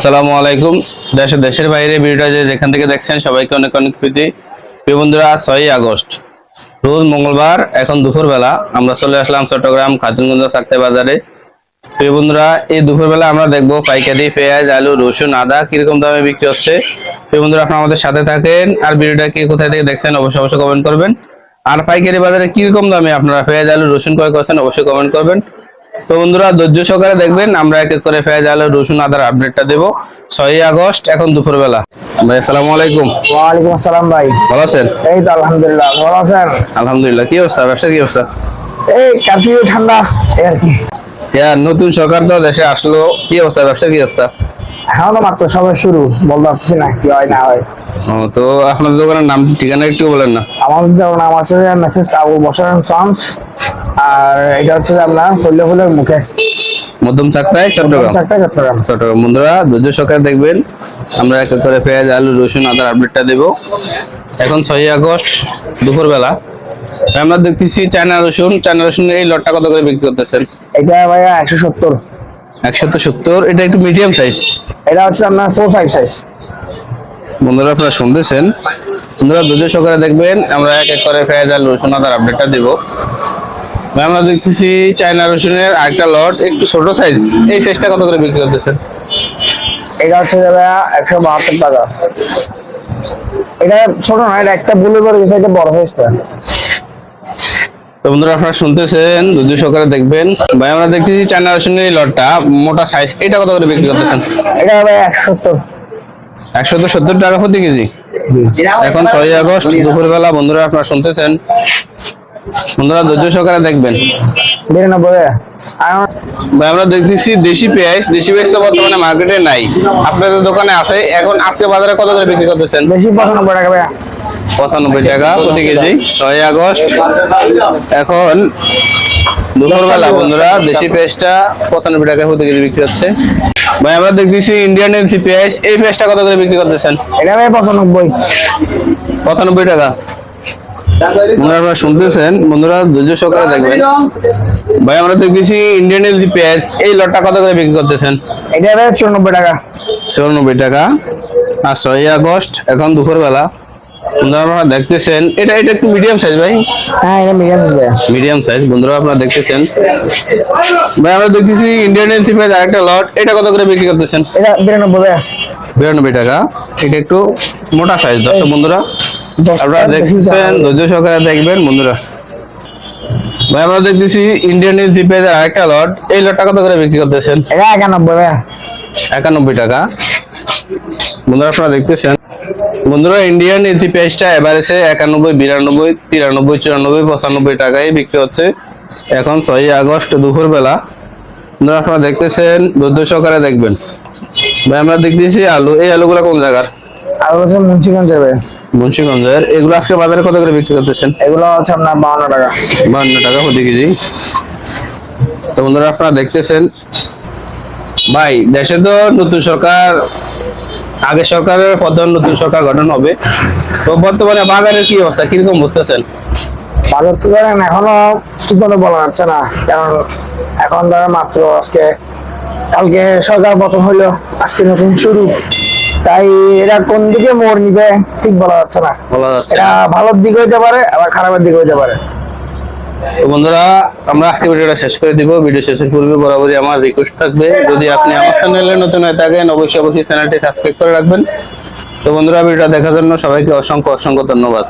আসসালামু আলাইকুম। দেশ দেশের বাইরে ভিডিওটা যে যেখান থেকে দেখছেন সবাইকে অনেক অনেক প্রীতি। প্রিয় বন্ধুরা, ছয়ই আগস্ট। রোজ মঙ্গলবার, এখন দুপুরবেলা। আমরা চলে আসলাম চট্টগ্রাম খাতুনগঞ্জ সাকতে বাজারে। প্রিয় বন্ধুরা, এই দুপুরবেলা আমরা দেখব পাইকারি, পেঁয়াজ, আলু, রসুন, আদা কীরকম দামে বিক্রি হচ্ছে। প্রিয় বন্ধুরা, আপনারা আমাদের সাথে থাকেন। আর ভিডিওটা কি কোথায় থেকে দেখছেন অবশ্যই অবশ্যই কমেন্ট করবেন। আর পাইকারি বাজারে কীরকম দামে আপনারা পেঁয়াজ, আলু, রসুন ক্রয় করছেন অবশ্যই কমেন্ট করবেন। তো বন্ধুরা ধৈর্য সহকারে দেখবেন আমরা এক এক করে পেঁয়াজ আলু রসুন আদার আপডেটটা দেবো। ছয়ই আগস্ট এখন দুপুরবেলা। ভাই আসসালামু আলাইকুম। ওয়ালাইকুম আসসালাম ভাই। ভালো আছেন? এই তো আলহামদুলিল্লাহ ভালো আছেন? আলহামদুলিল্লাহ কি অবস্থা? ব্যবসার কি অবস্থা? এই কারফিউ ঠান্ডা এই আর কি। হ্যাঁ নতুন সরকার তো দেশে আসলো কি অবস্থা? ব্যবসার কি অবস্থা? এখন তো মাত্র সবাই শুরু বলতে পারছি না কি হয় না হয়। ও, তো আপনাদের দোকানের নাম ঠিকানা একটু বলেন না। আমাদের মেসেজ আবু বসর সন্স আর এটা হচ্ছে আপনার ফল্লে ফুলের মুখে। মধ্যম চাকতায় চট্টগ্রাম। চট্টগ্রাম। চট্টগ্রাম। বন্ধুরা ধৈর্য সহকারে দেখবেন। আমরা এক এক করে পেঁয়াজ আলু রসুন আদার আপডেটটা দেবো। এখন ছয়ই আগস্ট দুপুরবেলা। আমরা দেখতেছি চায়না রসুন। চায়না রসুনের এই লটটা কত করে বিক্রি করতেছেন? এটা ভাইয়া একশো সত্তর। একশত সত্তর। এটা একটু মিডিয়াম সাইজ এটা হচ্ছে আপনার ফোর ফাইভ সাইজ বন্ধুরা আপনারা শুনতেছেন? বন্ধুরা ধৈর্য সহকারে দেখবেন। আমরা এক এক করে পেঁয়াজ আর রসুন আদার আপডেটটা দেব। আমরা দেখতেছি চায়না রসুনের আরেকটা লট একটু ছোট সাইজ এই সাইজটা কত করে বিক্রি করতেছেন? এটা হচ্ছে একশো বাহাত্তর টাকা। এটা ছোট না এটা একটা বুলে করে গেছে এটা বড় সাইজটা তো বন্ধুরা আপনারা শুনতেছেন ধৈর্য সহকারে দেখবেন। ভাই আমরা দেখতেছি চায়না রসুনের এই লটটা মোটা সাইজ এটা কত করে বিক্রি করতেছেন? এটা ভাইয়া একশো সত্তর। একশো তো সত্তর টাকা প্রতি কেজি। এখন ছয়ই আগস্ট দুপুরবেলা বন্ধুরা আপনারা শুনতেছেন। বন্ধুরা ধৈর্য সহকারে দেখবেন। বিরানব্বই ভাই আমরা দেখতেছি দেশি পেঁয়াজ দেশি পেঁয়াজ তো বর্তমানে মার্কেটে নাই। আপনাদের দোকানে আছে এখন আজকে বাজারে কত করে বিক্রি করতেছেন? বেশি পঁচানব্বই টাকা ভাইয়া। পঁচানব্বই টাকা প্রতি কেজি ছয় আগস্ট। এখন দুপুরবেলা বন্ধুরা দেশি পেঁয়াজটা পঁচানব্বই টাকা প্রতি কেজি বিক্রি হচ্ছে। ভাই আমরা দেখতেছি ইন্ডিয়ান এলসি পেঁয়াজ এই পেঁয়াজটা কত করে বিক্রি করতেছেন? এটা ভাই পঁচানব্বই। পঁচানব্বই টাকা। বন্ধুরা আপনারা শুনতেছেন? বন্ধুরা ধৈর্য সহকারে দেখবেন। ভাই আমরা দেখতেছি ইন্ডিয়ান এলসি পেঁয়াজ এই লটটা কত করে বিক্রি করতেছেন? এটা ভাই চুরানব্বই টাকা। চুরানব্বই টাকা? আর ছয়ই আগস্ট এখন দুপুরবেলা। বন্ধুরা আপনারা দেখতেছেন এটা এটা একটু মিডিয়াম সাইজ ভাই। হ্যাঁ এটা মিডিয়াম সাইজ মিডিয়াম সাইজ বন্ধুরা আপনারা দেখতেছেন। ভাই আমরা দেখতেছি ইন্ডিয়ান এলসি পেঁয়াজ আরেকটা লট এটা কত করে বিক্রি করতেছেন? এটা বিরানব্বই টাকা। এটা একটু মোটা সাইজ দর্শক বন্ধুরা। আপনারা দাম। ধৈর্য সহকারে দেখবেন বন্ধুরা। ভাই আমরা দেখতেছি ইন্ডিয়ান পেঁয়াজ আরেকটা লট এই লটটা কত করে বিক্রি করতেছেন? একানব্বই একানব্বই টাকা। বন্ধুরা আপনারা দেখতেছেন। বন্ধুরা ইন্ডিয়ান এসি পেঁয়াজটা এভারেজে একানব্বই বিরানব্বই তিরানব্বই চুরানব্বই পঁচানব্বই টাকায় বিক্রি হচ্ছে। এখন ছয়ই আগস্ট দুপুরবেলা। বন্ধুরা আপনারা দেখতেছেন ধৈর্য সহকারে দেখবেন। ভাই আমরা দেখতেছি আলু। এই আলুগুলো কোন জায়গার? হচ্ছে মুন্সিগঞ্জের ভাইয়া। মুন্সিগঞ্জের। এগুলো আজকে বাজারে কত করে বিক্রি করতেছেন? এগুলো হচ্ছে আপনার বাউন্ন টাকা। বান্ন টাকা প্রতি কেজি। তো বন্ধুরা আপনারা দেখতেছেন ভাই দেশে তো নতুন সরকার আগে সরকারের পর নতুন সরকার গঠন হবে। তো বর্তমানে বাজারের কি অবস্থা কীরকম বুঝতেছেন? বাজার তো ধরেন এখনও বলা যাচ্ছে না কারণ এখন ধরেন মাত্র আজকে কালকে সরকার পতন হইল আজকে নতুন শুরু। তাই এরা কোন দিকে মোড় নিবে ঠিক বলা যাচ্ছে না। বলা যাচ্ছে এটা ভালোর দিকে হইতে পারে আবার খারাপের দিক হইতে পারে। তো বন্ধুরা আমরা আজকে ভিডিওটা শেষ করে দিব। ভিডিও শেষের পূর্বে বরাবরই আমার রিকোয়েস্ট থাকবে। যদি আপনি আমার চ্যানেলে নতুন হয়ে থাকেন অবশ্যই অবশ্যই চ্যানেলটি সাবস্ক্রাইব করে রাখবেন। তো বন্ধুরা ভিডিওটা দেখার জন্য সবাইকে অসংখ্য অসংখ্য ধন্যবাদ।